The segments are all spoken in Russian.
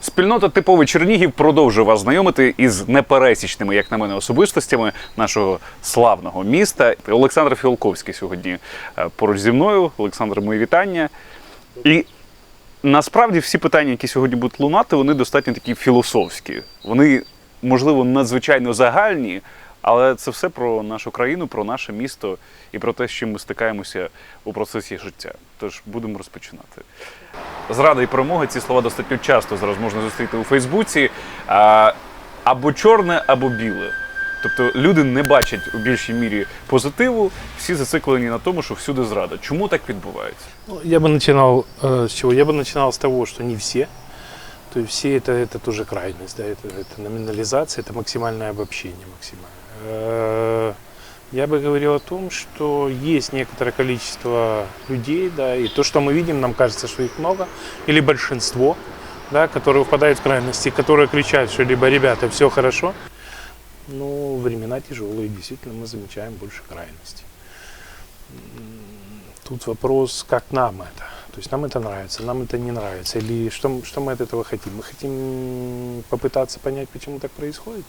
Спільнота типовий Чернігів продовжує вас знайомити із непересічними, як на мене, особистостями нашого славного міста. Олександр Фіолковський сьогодні е, поруч зі мною. Олександр, мої вітання. І насправді всі питання, які сьогодні будуть лунати, вони достатньо такі філософські. Вони, можливо, надзвичайно загальні, але це все про нашу країну, про наше місто і про те, з чим ми стикаємося у процесі життя. Тож будемо розпочинати. Зрада і перемога ці слова достатньо часто зараз можна зустріти у Фейсбуці. А, або чорне, або біле. Тобто люди не бачать у більшій мірі позитиву, всі зациклені на тому, що всюди зрада. Чому так відбувається? Ну, Я бы начинал э, с чего? Я бы начинал с того, что не все. То есть все это, это тоже крайность, да, это, это номинализация, это максимальное обобщение максимальное. Э, Я бы говорил о том, что есть некоторое количество людей, да, и то, что мы видим, нам кажется, что их много, или большинство, да, которые впадают в крайности, которые кричат, что либо ребята, все хорошо, но времена тяжелые, действительно мы замечаем больше крайностей. Тут вопрос, как нам это. То есть нам это нравится, нам это не нравится. Или что, что мы от этого хотим? Мы хотим попытаться понять, почему так происходит.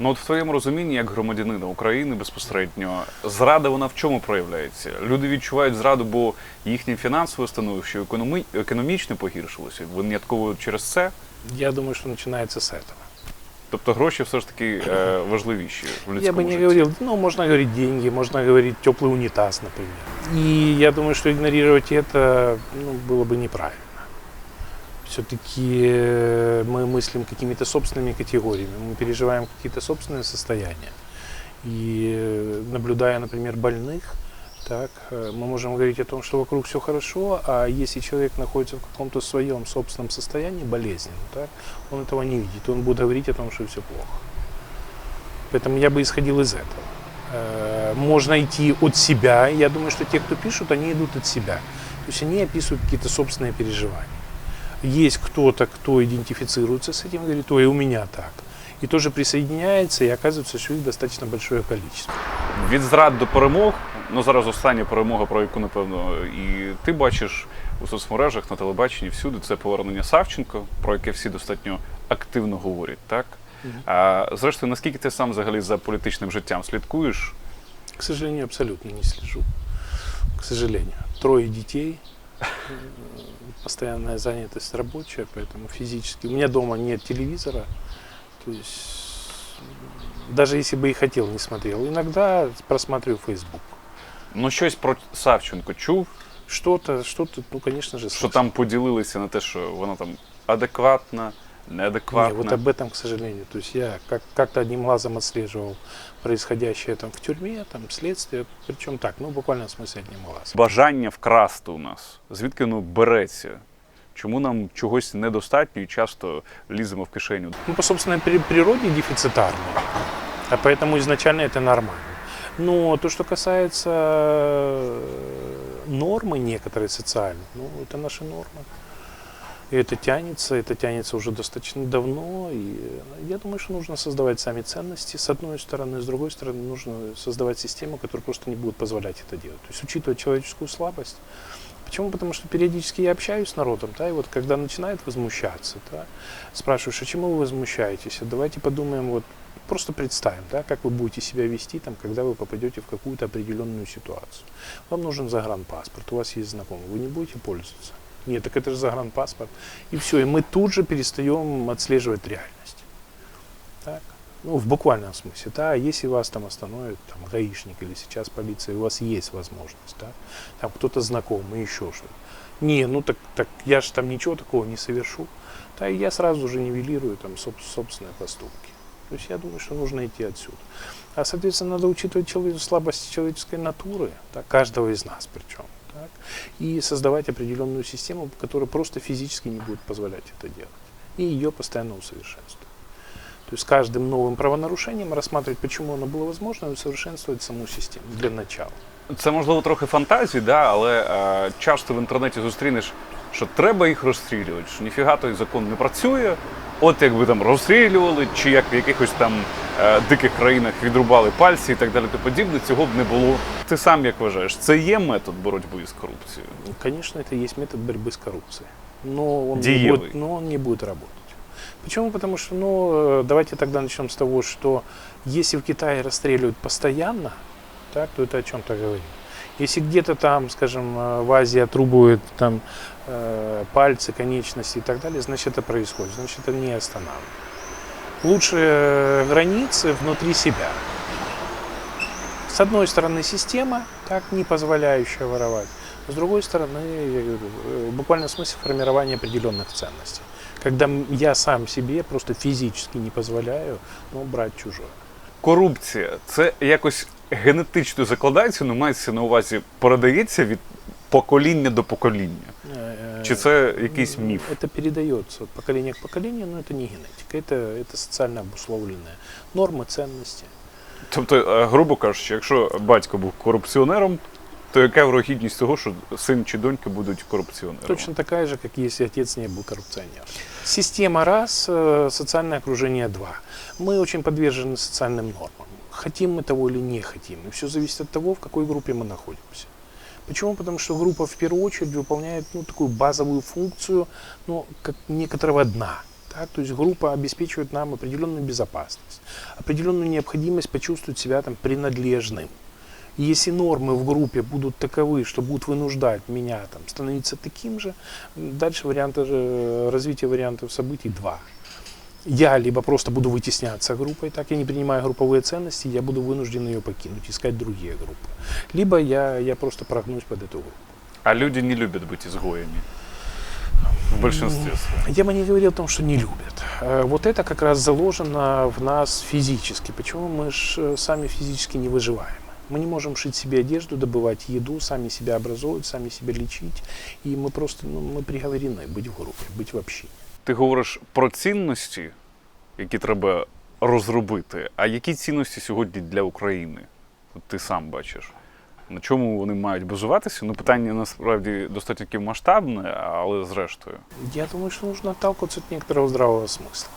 Ну от в твоєму розумінні, як громадянина України безпосередньо, зрада вона в чому проявляється? Люди відчувають зраду, бо їхнє фінансове становище економі... економічно погіршилося. Винятково через це. Я думаю, что начинается с этого. Тобто гроші все ж таки е, важливіші в людському Я бы не житті. говорил, ну, можно говорить деньги, можно говорить теплый унитаз, например. И я думаю, что игнорировать это ну, было бы неправильно. Все-таки мы мыслим какими-то собственными категориями, мы переживаем какие-то собственные состояния. И э, наблюдая, например, больных, так, э, мы можем говорить о том, что вокруг все хорошо, а если человек находится в каком-то своем собственном состоянии болезненном, так, он этого не видит, он будет говорить о том, что все плохо. Поэтому я бы исходил из этого. Э, Можно идти от себя. Я думаю, что те, кто пишут, они идут от себя. То есть они описывают какие-то собственные переживания. Есть кто-то, кто идентифицируется с этим, говорит, ой, у меня так. И тоже присоединяется, и оказывается, что их достаточно большое количество. Від зрад до перемог. Ну зараз остання перемога, про яку напевно і ти бачиш у соцмережах на телебаченні всюди. Це повернення Савченко, про яке всі достатньо активно говорять. Так а зрештою, наскільки ти сам взагалі за політичним життям слідкуєш? К сожалению, абсолютно не слежу. К сожалению. Трое детей, э, постоянная занятость рабочая, поэтому физически. У меня дома нет телевизора, то есть даже если бы и хотел, не смотрел. Иногда просматриваю Facebook. Ну щось про Савченко чув, Что-то, что-то, ну, конечно же, що слышал. там поділилися на те, що вона там адекватна, Не, неадекватна. вот об этом, к сожалению. То есть я как- как-то одним глазом отслеживал происходящее там в тюрьме, там следствие, причем так, ну, буквально в смысле одним глазом. Бажання вкрасти у нас. Звідки воно береться? Чому нам чогось недостатньо і часто ліземо в кишеню? ну, по собственной при- природе дефицитарные, а поэтому изначально это нормально. Но то, что касается э, нормы некоторые социальной, ну, это наши нормы. И это тянется, это тянется уже достаточно давно. И э, я думаю, что нужно создавать сами ценности, с одной стороны, с другой стороны, нужно создавать систему, которая просто не будет позволять это делать. То есть учитывать человеческую слабость. Почему? Потому что периодически я общаюсь с народом, да, и вот когда начинает возмущаться, да, спрашиваешь, а чему вы возмущаетесь? А давайте подумаем, вот просто представим, да, как вы будете себя вести, там, когда вы попадете в какую-то определенную ситуацию. Вам нужен загранпаспорт, у вас есть знакомый, вы не будете пользоваться. Нет, так это же загранпаспорт. И все, и мы тут же перестаем отслеживать реальность. Так? Ну, в буквальном смысле, да, если вас там остановит там, гаишник или сейчас полиция, у вас есть возможность, да, там кто-то знакомый, еще что-то. Не, ну так, так я же там ничего такого не совершу. Да, и я сразу же нивелирую там соб- собственные поступки. То есть я думаю, что нужно идти отсюда. А, соответственно, надо учитывать чело- слабость человеческой натуры, да, каждого из нас причем. Так, и создавать определенную систему, которая просто физически не будет позволять это делать. И ее постоянно усовершенствовать. То есть каждым новым правонарушением рассматривать, почему оно было возможно, и усовершенствовать саму систему для начала. Це можливо трохи фантазії, да, але е, часто в інтернеті зустрінеш, що треба їх розстрілювати, що ніфіга той закон не працює. От якби там розстрілювали, чи як в якихось там е, диких країнах відрубали пальці і так далі. Тому подібне, цього б не було. Ти сам як вважаєш, це є метод боротьби з корупцією? Ну, Конечно, это и есть метод борьбы с коррупцией. Но он, не Диевый. будет, но он не будет работать. Почему? Потому что, ну, э, давайте тогда начнем с того, что если в Китае расстреливают постоянно, так, то это о чем-то говорит. Если где-то там, скажем, э, в Азии отрубывают там э, пальцы, конечности и так далее, значит это происходит, значит это не останавливает. Лучше э, границы внутри себя. С одной стороны система, так, не позволяющая воровать. С другой стороны, в буквальном смысле формирование определенных ценностей. Когда я сам себе просто физически не позволяю ну, брать чужое. Корупція це якось генетично закладається, ну мається на увазі передається від покоління до покоління. Э, Чи це якийсь міф? Это передается от поколения к поколению, но это не генетика, это, это социально обусловленные нормы, ценности. Тобто, е, грубо кажучи, якщо батько був корупціонером, то яка вирогідність того, що син чи донька будуть корупціонерами? Точно такая же, как если отец не был коррупционером. Система раз, э, социальное окружение два. Мы очень подвержены социальным нормам. Хотим мы того или не хотим. И все зависит от того, в какой группе мы находимся. Почему? Потому что группа в первую очередь выполняет ну, такую базовую функцию ну, как некоторого дна. Так? То есть группа обеспечивает нам определенную безопасность, определенную необходимость почувствовать себя там, принадлежным. И Если нормы в группе будут таковы, что будут вынуждать меня там, становиться таким же, дальше варианты, развития вариантов событий два. Я либо просто буду вытесняться группой, так я не принимаю групповые ценности, я буду вынужден ее покинуть, искать другие группы. Либо я, я просто прогнусь под эту группу. А люди не люблять бути изгоями. В большинстве своем. Я бы не говорил о том, что не любят. Э, Вот это как раз заложено в нас физически. Почему мы ж сами физически не выживаем? Мы не можем шить себе одежду, добывать еду, сами себя образовывать, сами себя лечить. И мы просто, ну, мы приговорены быть в группе, быть в общине. Ти говориш про цінності, які треба розробити. А які цінності сьогодні для України? От ти сам бачиш. На чому вони мають базуватися? Ну, питання насправді достатньо таки масштабне, але зрештою. Я думаю, что нужно отталкиваться от некоторого здравого смысла.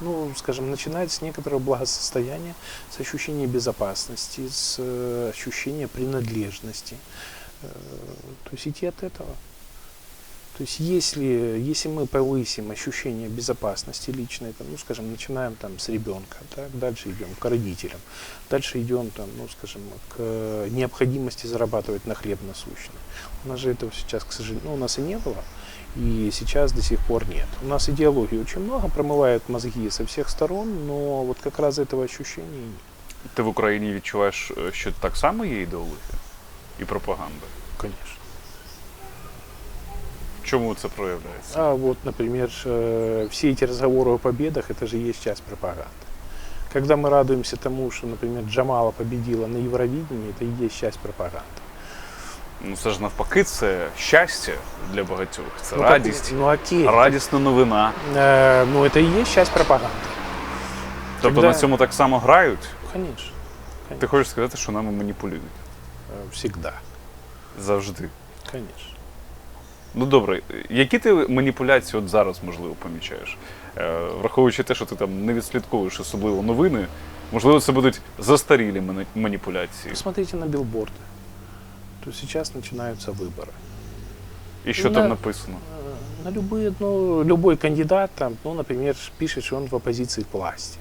Ну, скажем, начинать с некоторого благосостояния, с ощущения безопасности, с э, ощущения принадлежности. Э, то есть идти от этого. То есть если, если мы повысим ощущение безопасности личной, там, ну, скажем, начинаем там с ребенка, так, дальше идем к родителям, дальше идем там, ну, скажем, к э, необходимости зарабатывать на хлеб насущный. У нас же этого сейчас, к сожалению, ну, у нас и не было, и сейчас до сих пор нет. У нас идеологии очень много, промывают мозги со всех сторон, но вот как раз этого ощущения нет. Ти в Україні відчуваєш, е, що так само є ідеологія і пропаганда. Конечно. В чому це проявляється? А вот, например, э, все эти разговоры о победах, это же есть часть пропаганды. Когда мы радуемся тому, что, например, Джамала победила на Евровидении, это и есть часть пропаганды. Ну це ж навпаки, це щастя для багатьох, це Ну, как- радість, ну окей. радісна новина. Э, ну это и есть часть пропаганды. Тобто Когда- на цьому так само грають. Конечно. Ти хочеш сказати, що нами маніпулюють Э, Всегда. завжди. Конечно. Ну добре, які ти маніпуляції от зараз можливо помічаєш? Е, враховуючи те, що ти там не відслідковуєш особливо новини, можливо, це будуть застарілі мани- маніпуляції. Посмотрите на билборды. То сейчас начинаются выборы. І що Ну, там да. написано? Э, На любые, ну, любой кандидат, там, ну, например, пишет, что он в оппозиции к власти.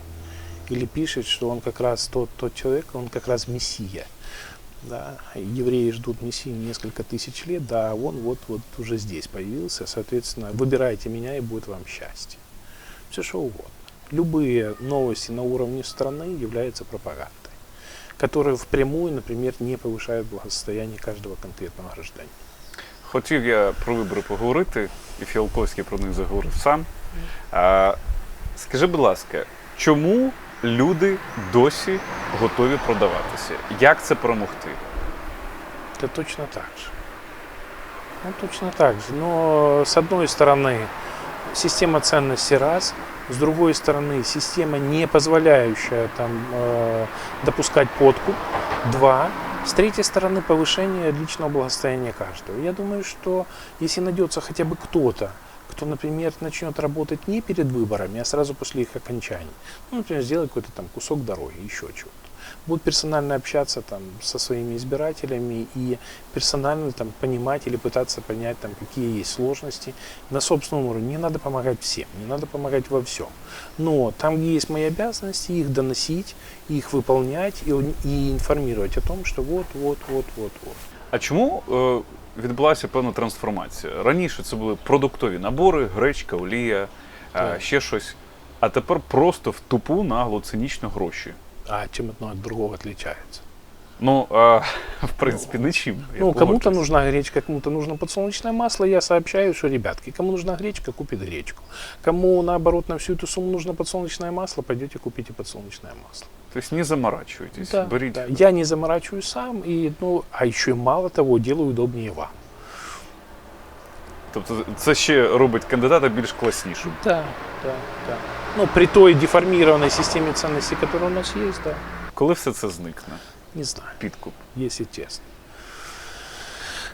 Или пишет, что он как раз тот, тот человек, он как раз мессия. Да? Евреи ждут мессии несколько тысяч лет, да, а он вот, вот уже здесь появился, соответственно, выбирайте меня и будет вам счастье. Все что угодно. Любые новости на уровне страны являются пропагандой, которые впрямую, например, не повышают благосостояние каждого конкретного гражданина. Хотів я про вибори поговорити, і Фіалковський про них заговорив сам. А, скажи, будь ласка, чому люди досі готові продаватися? Як це перемогти? Это точно так же. Ну, точно так же. Но с одной стороны, система ценностей раз, с другой стороны, система, не позволяющая там, э, допускать подкуп, два, с третьей стороны, повышение личного благосостояния каждого. Я думаю, что если найдется хотя бы кто-то, кто, например, начнет работать не перед выборами, а сразу после их окончания. Ну, например, сделать какой-то там кусок дороги, еще чего-то. Будет персонально общаться там со своими избирателями и персонально там понимать или пытаться понять там какие есть сложности на собственном уровне. Не надо помогать всем, не надо помогать во всем. Но там, где есть мои обязанности, их доносить, их выполнять и, и информировать о том, что вот, вот, вот, вот, вот. А чому е, відбулася певна трансформація? Раніше це були продуктові набори, гречка, олія, е, Так. ще щось. А тепер просто в тупу нагло цинічно гроші. А чем одно от другого отличается? Ну, е, в принципі, нічим. я Ну, кому-то погоджуюсь. нужна гречка, кому-то нужно подсолнечное масло. Я сообщаю, что, ребятки, кому нужна гречка, купит гречку. Кому, наоборот, на всю эту сумму нужно подсолнечное масло, пойдете купите подсолнечное масло. Тобто не заморачуйтесь, Да, беріть. да. Я не заморачиваюсь сам, и, ну, а еще и мало того, делаю удобнее вам. Тобто це ще робить кандидата більш класнішим. Да, да, да. Ну, при той деформированной системе ценностей, которая у нас есть, да, Коли все це зникне? Не знаю, Підкуп. если честно.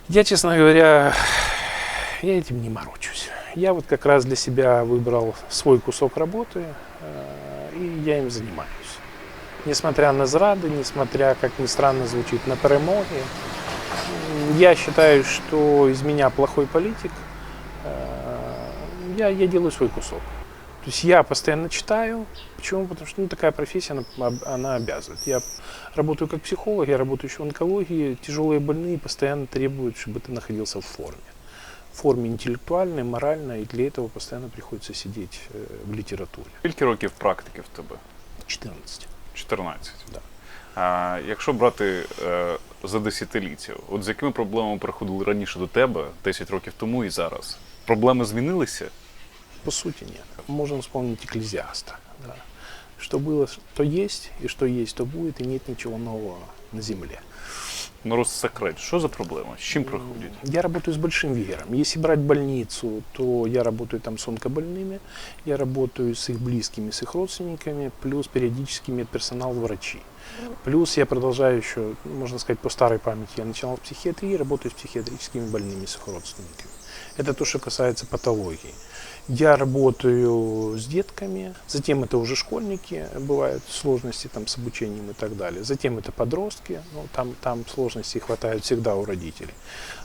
Я, честно говоря, я этим не морочусь. Я вот как раз для себя выбрал свой кусок работы, э, и я им занимаюсь. Несмотря на зрады, несмотря, как ни странно звучит, на перемоги, я считаю, что из меня плохой политик. Э, Я, я делаю свой кусок. То есть я постоянно читаю. Почему? Потому что ну, такая профессия, она, об- она обязывает. Я работаю как психолог, я работаю еще в онкологии. Тяжелые больные постоянно требуют, чтобы ты находился в форме. В форме интеллектуальной, моральной, и для этого постоянно приходится сидеть э, в литературе. Скільки років практики в тебе? 14. 14. Да. А якщо брати е, за десятиліття, от з якими проблемами приходили раніше до тебе 10 років тому і зараз? Проблеми змінилися? По сути нет. Можем вспомнить экклезиаста. Да. Что было, то есть, и что есть, то будет, и нет ничего нового на земле. Ну, розсекрет, що за проблема? З чим приходять? Я работаю с большим веером. Если брать больницу, то я работаю там с онкобольными, я работаю с их близкими, с их родственниками, плюс периодически медперсонал, врачи. Плюс я продолжаю еще, можно сказать, по старой памяти, я начинал в психиатрии, работаю с психиатрическими больными, с их родственниками. Это то, что касается патологии. Я работаю с детками, затем это уже школьники, бывают сложности там с обучением и так далее. Затем это подростки, ну, там, там сложностей хватает всегда у родителей.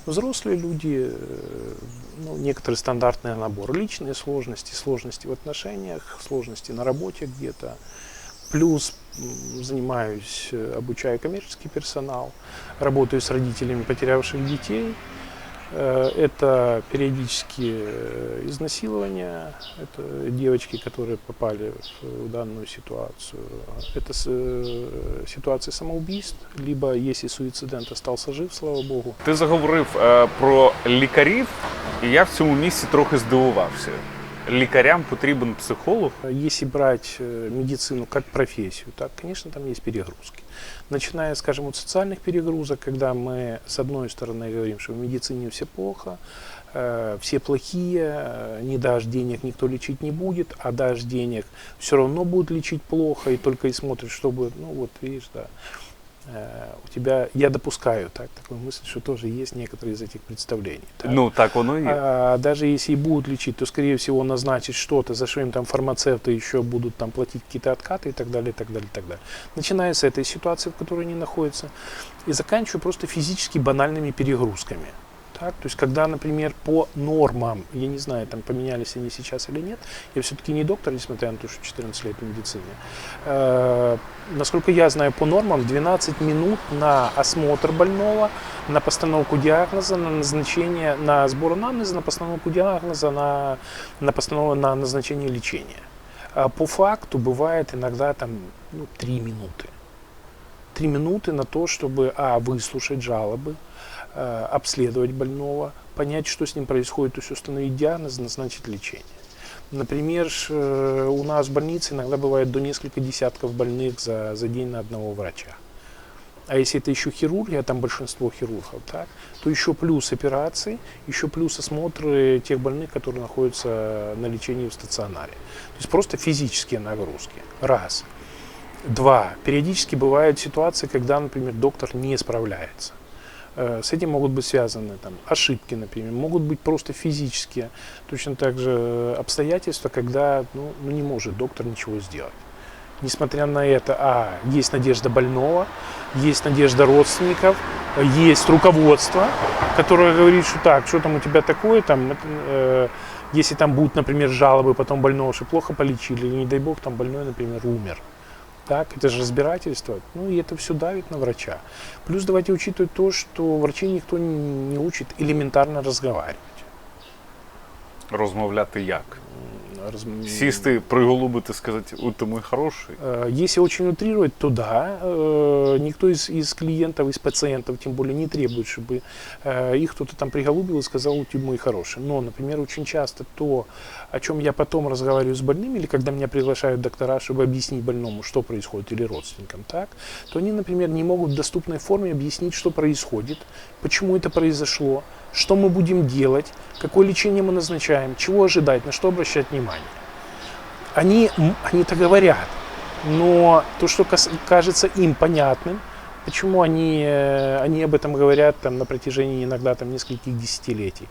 Взрослые люди, э, ну, некоторый стандартный набор. Личные сложности, сложности в отношениях, сложности на работе где-то. Плюс занимаюсь, э, обучаю коммерческий персонал, работаю с родителями потерявших детей. Э, Это периодически э, изнасилования, это девочки, которые попали в данную ситуацию. Это с- э, ситуации самоубийств, либо если суицидент остался жив, слава богу. Ти заговорив е, про лікарів, і я в цьому місці трохи здивувався. Лікарям потрібен психолог. Если брать э, медицину как профессию, так, конечно, там есть перегрузки. Начиная, скажем, от социальных перегрузок, когда мы, с одной стороны, говорим, что в медицине все плохо, э, все плохие, э, не дашь денег, никто лечить не будет, а дашь денег, все равно будут лечить плохо, и только и смотрят, чтобы, ну вот, видишь, да, у тебя, я допускаю так, такую мысль, что тоже есть некоторые из этих представлений. так. Ну так воно і є. А даже если и будут лечить, то, скорее всего, назначить что-то, за что им там фармацевты еще будут там платить какие-то откаты и так далее, и так далее, и так далее. Начиная с этой ситуации, в которой они находятся, и заканчивая просто физически банальными перегрузками. Так? То есть, когда, например, по нормам, я не знаю, там поменялись они сейчас или нет, я все-таки не доктор, несмотря на то, что 14 лет в медицине. Э, насколько я знаю, по нормам 12 минут на осмотр больного, на постановку диагноза, на назначение, на сбор анамнеза, на постановку диагноза, на, на, постанов- на назначение лечения. А по факту бывает иногда там ну, 3 минуты. Три минуты на то, чтобы а, выслушать жалобы, обследовать больного, понять, что с ним происходит, то есть установить диагноз, назначить лечение. Например, э, у нас в больнице иногда бывает до несколько десятков больных за, за день на одного врача. А если это еще хирургия, там большинство хирургов, так, то еще плюс операции, еще плюс осмотры тех больных, которые находятся на лечении в стационаре. То есть просто физические нагрузки. Раз. Два. Периодически бывают ситуации, когда, например, доктор не справляется. Э, С этим могут быть связаны там, ошибки, например, могут быть просто физические, точно так же э, обстоятельства, когда ну, ну, не может доктор ничего сделать. Несмотря на это, а, есть надежда больного, есть надежда родственников, э, есть руководство, которое говорит, что так, что там у тебя такое, там, это, э, если там будут, например, жалобы потом больного, что плохо полечили, или не дай бог, там больной, например, умер. Так, это же разбирательство. Ну и это все давит на врача. Плюс давайте учитывать то, что врачей никто не учит элементарно разговаривать. Розмовляти як? Раз- Сісти, приголубити, сказати, от ти мой хороший. Если очень утрировать, то да, никто из, из клиентов, из пациентов, тем более, не требует, чтобы их кто-то там приголубил и сказал, ты мой хороший. Но, например, очень часто то, о чем я потом разговариваю с больным, или когда меня приглашают доктора, чтобы объяснить больному, что происходит, или родственникам, так, то они, например, не могут в доступной форме объяснить, что происходит, почему это произошло, что мы будем делать, какое лечение мы назначаем, чего ожидать, на что обращать внимание они, они это говорят, но то, что кажется им понятным, почему они, э, они об этом говорят там, на протяжении иногда там, нескольких десятилетий.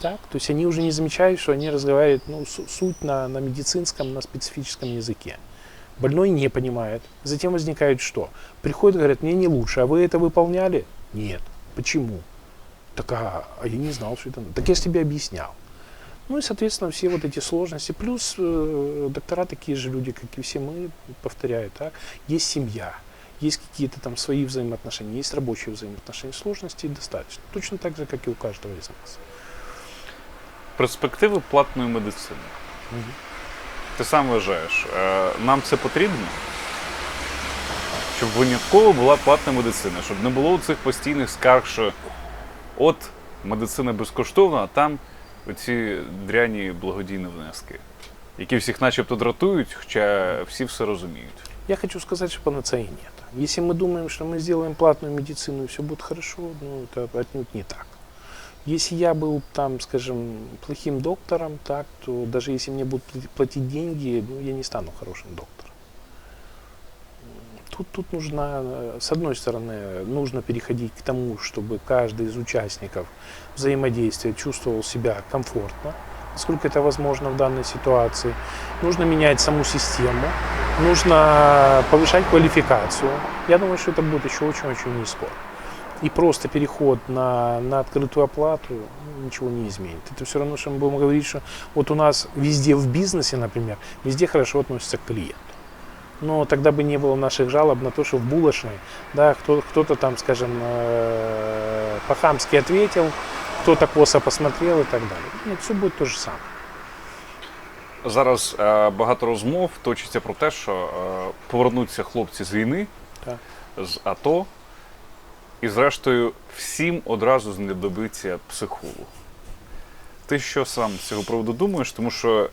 Так? То есть они уже не замечают, что они разговаривают ну, су- суть на, на медицинском, на специфическом языке. Больной не понимает. Затем возникает что? Приходят, говорят, мне не лучше, а вы это выполняли? Нет. Почему? Так а, а я не знал, что это. Так я же тебе объяснял. Ну и, соответственно, все вот эти сложности. Плюс э, доктора такие же люди, как и все мы, повторяю, так, есть семья, есть какие-то там свои взаимоотношения, есть рабочие взаимоотношения. Сложностей достаточно. Точно так же, как и у каждого из нас. Перспективи платної медицини. Ти сам вважаєш, е, нам це потрібно? Щоб винятково була платна медицина, щоб не було цих постійних скарг, що от медицина безкоштовна, а там оці дряні благодійні внески, які всіх начебто дратують, хоча всі все розуміють. Я хочу сказать, что панацеи нет. Если мы думаем, что мы сделаем платную медицину и все будет хорошо, ну это отнюдь не так. Если я был там, скажем, плохим доктором, так, то даже если мне будут пл- платить деньги, ну, я не стану хорошим доктором. Тут, тут нужно, с одной стороны, нужно переходить к тому, чтобы каждый из участников взаимодействия чувствовал себя комфортно, насколько это возможно в данной ситуации. Нужно менять саму систему, нужно повышать квалификацию. Я думаю, что это будет еще очень-очень не скоро. И просто переход на, на открытую оплату ну, ничего не изменит. Это все равно, что мы будем говорить, что вот у нас везде в бизнесе, например, везде хорошо относятся к клиенту. Но тогда бы не было наших жалоб на то, что в булочной, да, кто, кто-то там, скажем, э, по-хамски ответил, кто-то косо посмотрел и так далее. Нет, все будет то же самое. Зараз е, багато розмов точиться про те, що е, повернуться хлопці з війни, Так. з АТО, і зрештою всім одразу знадобиться психолог. Ти що сам з цього приводу думаєш? Тому що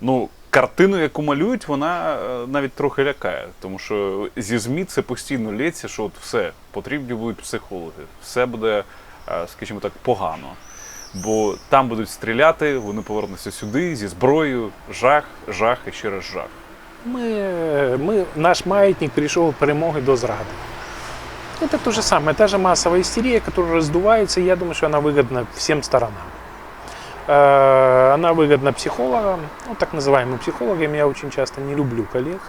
ну, картину, яку малюють, вона е, навіть трохи лякає. Тому що зі ЗМІ це постійно лється, що от все, потрібні будуть психологи, все буде, е, скажімо так, погано. Бо там будуть стріляти, вони повернуться сюди зі зброєю, жах, жах і ще раз жах. Мы, мы, наш маятник перешел от перемоги до зрады. Это то же самое, та же массовая истерия, которая раздувается, и я думаю, что она выгодна всем сторонам. Э, Она выгодна психологам, ну, так называемым психологам. Я очень часто не люблю коллег,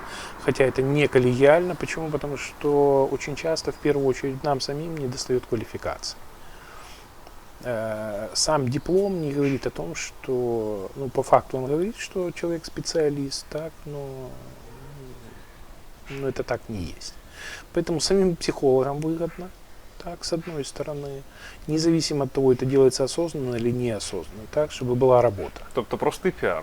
хотя это не коллегиально. Почему? Потому что очень часто, в первую очередь, нам самим не достает квалификации. Э, Сам диплом не говорит о том, что, ну, по факту он говорит, что человек специалист, так, но, но это так не есть. Поэтому самим психологам выгодно, так, с одной стороны, независимо от того, это делается осознанно или неосознанно, так, чтобы была работа. Тобто простий піар,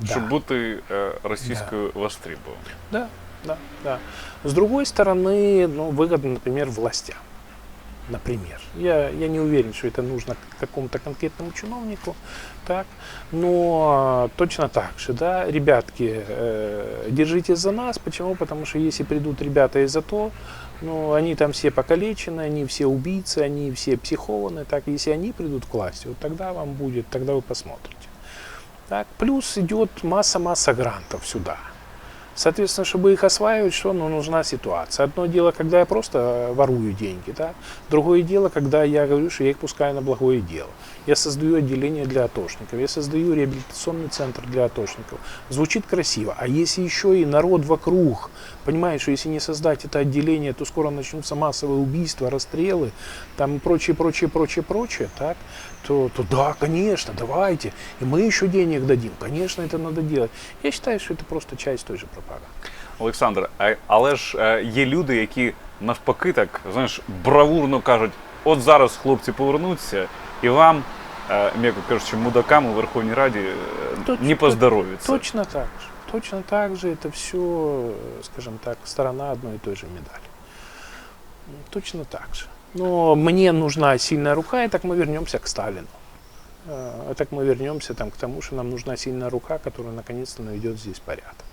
Да. щоб бути е, російською востребованою. Да, да, да. С другой стороны, ну, выгодно, например, властям. Например. Я, я не уверен, что это нужно какому-то конкретному чиновнику, так, но точно так же, да, ребятки, э, держитесь за нас. Почему? Потому что если придут ребята из АТО, ну, они там все покалечены, они все убийцы, они все психованы, так, если они придут к власти, вот тогда вам будет, тогда вы посмотрите. Так, плюс идет масса-масса грантов сюда. Соответственно, чтобы их осваивать, что ну, нужна ситуация. Одно дело, когда я просто э, ворую деньги, да? другое дело, когда я говорю, что я их пускаю на благое дело. Я создаю отделение для атошников, я создаю реабилитационный центр для атошников. Звучит красиво. А если еще и народ вокруг понимает, что если не создать это отделение, то скоро начнутся массовые убийства, расстрелы, там прочее, прочее, прочее, прочее, так, то, то да, конечно, давайте. И мы еще денег дадим. Конечно, это надо делать. Я считаю, что это просто часть той же пропаганды. Олександр, а- але ж е, є люди, які навпаки так знаєш, бравурно кажуть: от зараз хлопці повернуться, і вам, е, м'яко кажучи, мудакам у Верховній Раді е, Точно, не поздоровиться. Точно так же. Точно так же это все, скажем так, сторона одной и той же медали. Точно так же. Но мне нужна сильная рука, и так мы вернемся к Сталину. Э, И так мы вернемся там, к тому, что нам нужна сильная рука, которая наконец-то наведет здесь порядок.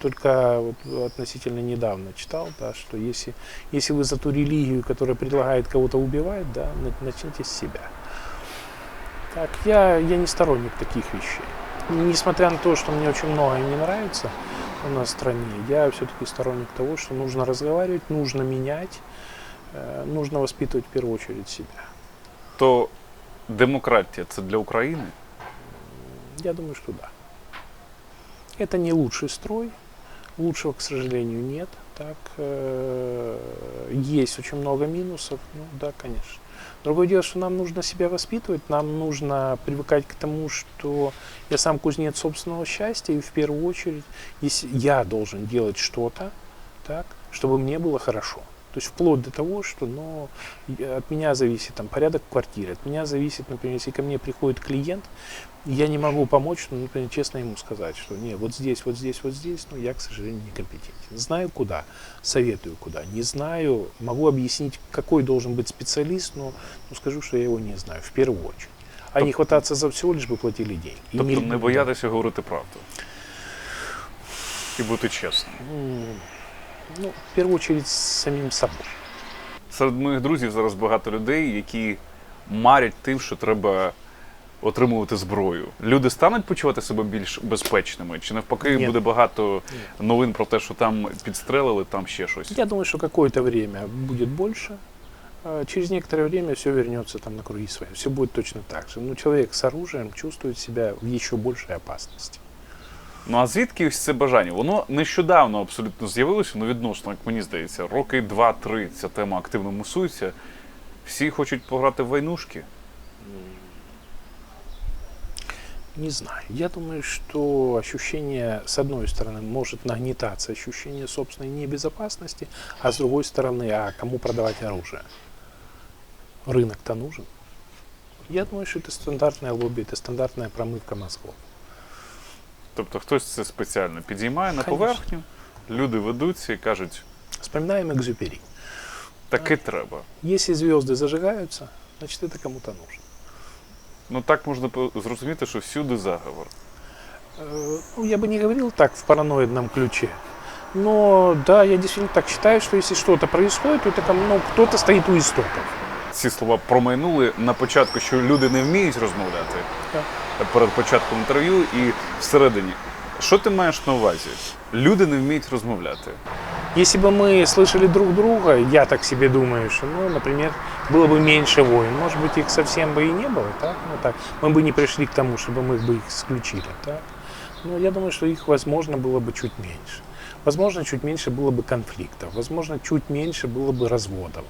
Только вот относительно недавно читал, да, что если, если вы за ту религию, которая предлагает кого-то убивать, да, на- начните с себя. Так, я, я не сторонник таких вещей. Несмотря на то, что мне очень многое не нравится у нас в стране, я все-таки сторонник того, что нужно разговаривать, нужно менять, нужно воспитывать в первую очередь себя. То демократія це для України. Я думаю, что да. Это не лучший строй, лучшего, к сожалению, нет. Так, э, есть очень много минусов, ну да, конечно. Другое дело, что нам нужно себя воспитывать, нам нужно привыкать к тому, что я сам кузнец собственного счастья, и в первую очередь, если я должен делать что-то, так, чтобы мне было хорошо. То есть вплоть до того, что ну, и от меня зависит там, порядок в квартире, от меня зависит, например, если ко мне приходит клиент, я не могу помочь, ну, например, честно ему сказать, что не, вот здесь, вот здесь, вот здесь, ну, я, к сожалению, некомпетентен. Знаю куда, советую куда. Не знаю, могу объяснить, какой должен быть специалист, но ну, скажу, что я его не знаю, в первую очередь. А не хвататься за все, лишь бы платили деньги. И Тобто не- не боятися говорити правду. І бути чесним. Ну, в первую очередь с самим собой. Серед моїх друзів зараз багато людей, які марять тим, що треба отримувати зброю. Люди стануть почувати себе більш безпечними, чи навпаки Ні. буде багато новин про те, що там підстрелили, там ще щось. Я думаю, что какое-то время будет больше. а Через некоторое время все вернется там на круги своя. Все будет точно так же. Но человек с оружием чувствует себя в еще большей опасности. Ну а звідки ось це бажання? Воно нещодавно абсолютно з'явилося, ну відносно, як мені здається, роки два-три ця тема активно мусується. Всі хочуть пограти в войнушки. Не знаю. Я думаю, что ощущение, с одной стороны, может нагнетаться ощущение собственной небезопасности, а с другой стороны, а кому продавать оружие? Рынок-то нужен. Я думаю, что это стандартное лобби, это стандартная промывка мозгов. Тобто хтось це спеціально підіймає на Конечно. поверхню, люди ведуться і кажуть, Вспоминаем Экзюпери. таки треба. Если звезды зажигаются, значит это кому-то нужно. Ну так можна по- зрозуміти, що всюди заговор. Э, Ну, я бы не говорил так в параноидном ключе. Но да, я действительно так считаю, что если что-то происходит, то это кому- ну, кто-то стоит у истоков. Ці слова промайнули на початку, що люди не вміють розмовляти Так. перед початком інтерв'ю і всередині. Що ти маєш на увазі? Люди не вміють розмовляти. Если бы мы слышали друг друга, я так себе думаю, что, ну, например, было бы меньше войн, может быть, их совсем бы и не было, так? Ну, так. Мы бы не пришли к тому, чтобы мы бы их исключили, так? Но я думаю, что их, возможно, было бы чуть меньше. Возможно, чуть меньше было бы конфликтов, возможно, чуть меньше было бы разводов.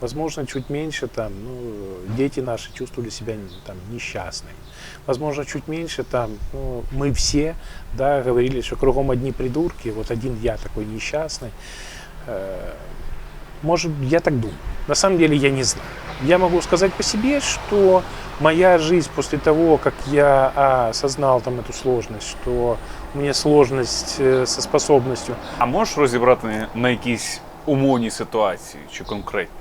Возможно, чуть меньше там, ну, дети наши чувствовали себя там несчастными. Возможно, чуть меньше там, ну, мы все, да, говорили, что кругом одни придурки, вот один я такой несчастный. Э, Может, я так думаю. На самом деле я не знаю. Я могу сказать по себе, что моя жизнь после того, как я а, осознал там эту сложность, что у меня сложность э, со способностью А можеш розібрати на якійсь умовній ситуації чи конкретній?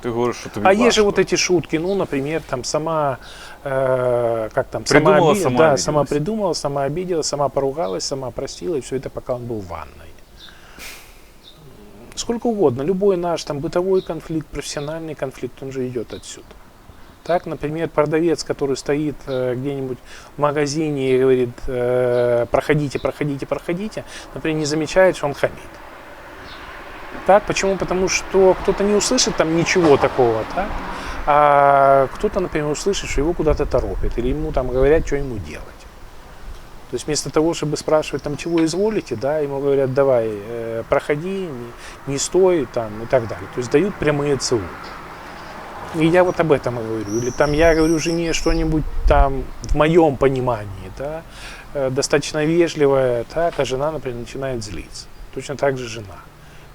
Ти говориш, що тобі А есть же вот эти шутки, ну, например, там сама, э, как там, Придумала, сама, оби- сама да, обиделась. сама придумала, сама обиделась, сама поругалась, сама простила, и все это пока он был в ванной. Сколько угодно, любой наш там бытовой конфликт, профессиональный конфликт, он же идет отсюда. Так, например, продавец, который стоит э, где-нибудь в магазине и говорит, э, проходите, проходите, проходите, например, не замечает, что он хамит. Так, почему? Потому что кто-то не услышит там ничего такого, так? А кто-то, например, услышит, что его куда-то торопят, или ему там говорят, что ему делать. То есть вместо того, чтобы спрашивать, там, чего изволите, да, ему говорят, давай, э, проходи, не, не стой, там, и так далее. То есть дают прямые ЦУ. И я вот об этом и говорю. Или там я говорю жене что-нибудь там в моем понимании, да, э, достаточно вежливое, так, а жена, например, начинает злиться. Точно так же жена.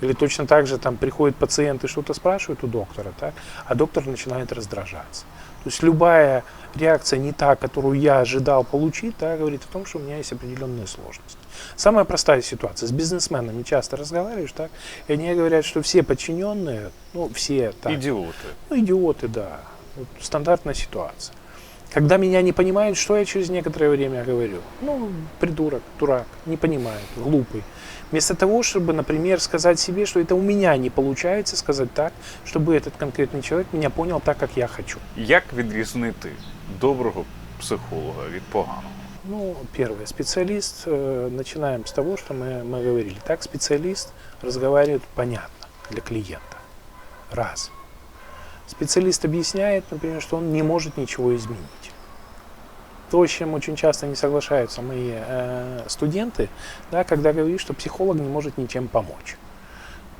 Или точно так же там приходит пациент и что-то спрашивает у доктора, так, а доктор начинает раздражаться. То есть любая реакция не та, которую я ожидал получить, да, говорит о том, что у меня есть определенные сложности. Самая простая ситуация. С бизнесменами часто разговариваешь, так, и они говорят, что все подчиненные, ну, все так, Ідіоти. ну, идиоты, да. Вот стандартная ситуация. Когда меня не понимают, что я через некоторое время говорю? Ну, придурок, дурак, не понимает, глупый. Вместо того, чтобы, например, сказать себе, что это у меня не получается сказать так, чтобы этот конкретный человек меня понял так, как я хочу. Як відрізнити доброго психолога від поганого? Ну, первое, специалист, э, начинаем с того, что мы, мы говорили. Так, специалист разговаривает понятно для клиента. Раз. Специалист объясняет, например, что он не может ничего изменить. То, с чем очень часто не соглашаются мои э, студенты, да, когда говоришь, что психолог не может ничем помочь.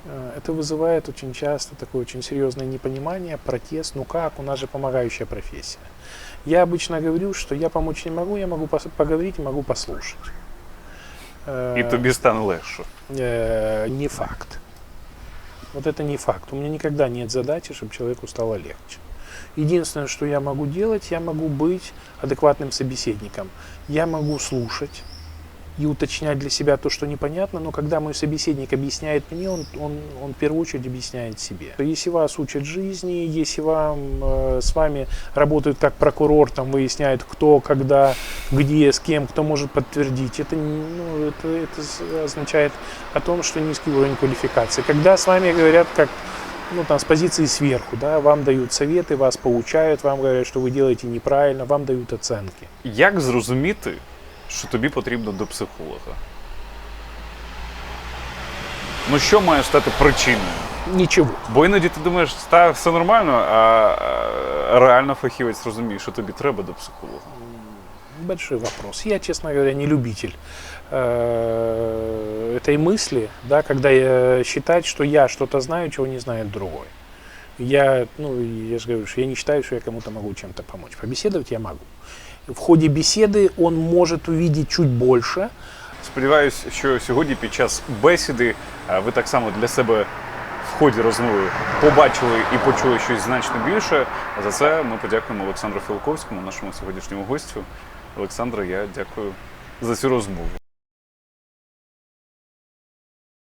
Э, Это вызывает очень часто такое очень серьезное непонимание, протест. Ну как, у нас же помогающая профессия. Я обычно говорю, что я помочь не могу, я могу поговорить и могу послушать. Э, І тобі стане легше. э, не факт. Вот это не факт. У меня никогда нет задачи, чтобы человеку стало легче. Единственное, что я могу делать, я могу быть адекватным собеседником. Я могу слушать и уточнять для себя то, что непонятно, но когда мой собеседник объясняет мне, он, он, он в первую очередь объясняет себе. Если вас учат жизни, если вам, э, с вами работают как прокурор, там выясняют, кто, когда, где, с кем, кто может подтвердить, это, ну, это, это означает о том, что низкий уровень квалификации. Когда с вами говорят как ну, там, с позиции сверху, да, вам дают советы, вас поучают, вам говорят, что вы делаете неправильно, вам дают оценки. Як зрозуміти, що тобі потрібно до психолога? Ну що має стати причиною? Ничего. Бо іноді ти думаєш, та все нормально, а а реально фахівець розуміє, що тобі треба до психолога. Большой вопрос. Я, честно говоря, не любитель э, этой мысли, да, когда я считать, что я что-то знаю, чего не знает другой. Я, ну, я же говорю, что я не считаю, что я кому-то могу чем-то помочь. Побеседовать я могу. В ходе беседы он может увидеть чуть больше, Сподіваюсь, що сьогодні під час бесіди е, ви так само для себе в ході розмови побачили і почули щось значно більше. За це ми подякуємо Олександру Філковському, нашому сьогоднішньому гостю. Олександре, я дякую за цю розмову.